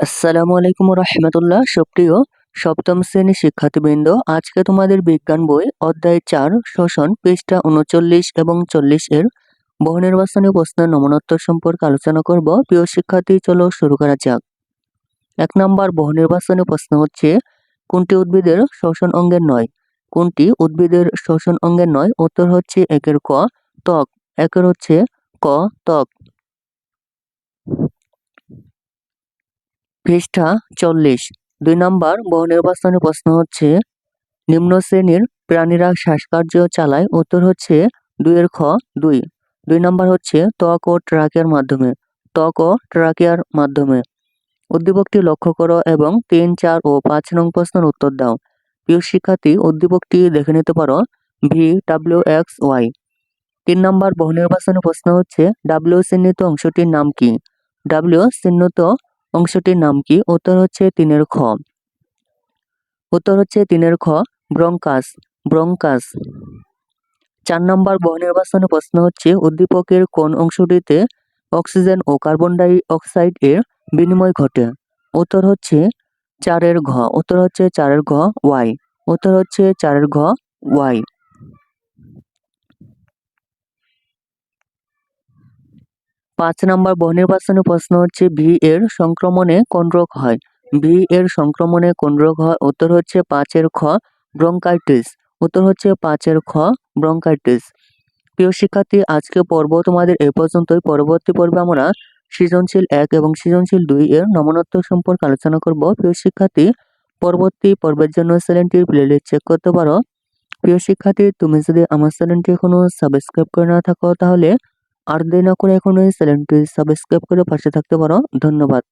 আসসালামু আলাইকুম রহমতুল্লাহ সুপ্রিয় সপ্তম শ্রেণি শিক্ষার্থীবৃন্দ, আজকে তোমাদের বিজ্ঞান বই অধ্যায় চার, শোষণ, পৃষ্ঠা উনচল্লিশ এবং চল্লিশ এর বহু নির্বাচনী প্রশ্নের নমনোত্তর সম্পর্কে আলোচনা করব। প্রিয় শিক্ষার্থী, চলো শুরু করা যাক। এক নম্বর বহু নির্বাচনী প্রশ্ন হচ্ছে, কোনটি উদ্ভিদের শ্বসন অঙ্গের নয়? কোনটি উদ্ভিদের শ্বসন অঙ্গের নয়? উত্তর হচ্ছে একের ক, ত্বক। একের হচ্ছে ক, ত্বক। পৃষ্ঠা চল্লিশ। দুই নম্বর বহু নির্বাচনী প্রশ্ন হচ্ছে, নিম্ন শ্রেণির প্রাণীরা শ্বাসকার্য চালায়। উত্তর হচ্ছে দুইয়ের খ, দুই। দুই নম্বর হচ্ছে ত্বক ও ট্রাকের মাধ্যমে। ত্বক ও ট্রাকের মাধ্যমে। উদ্দীপকটি লক্ষ্য করো এবং তিন, চার ও পাঁচ নং প্রশ্নের উত্তর দাও। প্রিয় শিক্ষার্থী, উদ্দীপকটি দেখে নিতে পারো ভি ডাব্লিউ এক্স ওয়াই। তিন নম্বর বহু নির্বাচনী প্রশ্ন হচ্ছে ডাব্লিউ চিহ্নিত অংশটির নাম কি? ডাব্লিউ চিহ্নিত অংশটির নাম কি? উত্তর হচ্ছে তিনের খ। উত্তর হচ্ছে তিনের খ, ব্রঙ্কাস ব্রঙ্কাস। চার নম্বর বহু নির্বাচনী প্রশ্ন হচ্ছে, উদ্দীপকের কোন অংশটিতে অক্সিজেন ও কার্বন ডাই অক্সাইড এর বিনিময় ঘটে? উত্তর হচ্ছে চারের ঘ, উত্তর হচ্ছে চারের ঘ, ওয়াই। উত্তর হচ্ছে চারের ঘ, ওয়াই। পাঁচ নম্বর বহুনির্বাচনী প্রশ্ন হচ্ছে ভি এর সংক্রমণে কোন রোগ হয়? ভি এর সংক্রমণে কোন রোগ হয়? উত্তর হচ্ছে পাঁচের খ, ব্রঙ্কাইটিস। উত্তর হচ্ছে পাঁচের খ, ব্রঙ্কাইটিস। প্রিয় শিক্ষার্থী, আজকে পর্ব তোমাদের এ পর্যন্তই। পরবর্তী পর্বে আমরা সৃজনশীল এক এবং সৃজনশীল দুই এর নমনত্ব সম্পর্কে আলোচনা করব। প্রিয় শিক্ষার্থী, পরবর্তী পর্বের জন্য চ্যানেলটির প্লেলিস্ট চেক করতে পারো। প্রিয় শিক্ষার্থী, তুমি যদি আমার চ্যানেলটি এখনও সাবস্ক্রাইব করে না থাকো, তাহলে আর দেরি না করে এখন এই চ্যানেলটি সাবস্ক্রাইব করে পাশে থাকতে পারো। ধন্যবাদ।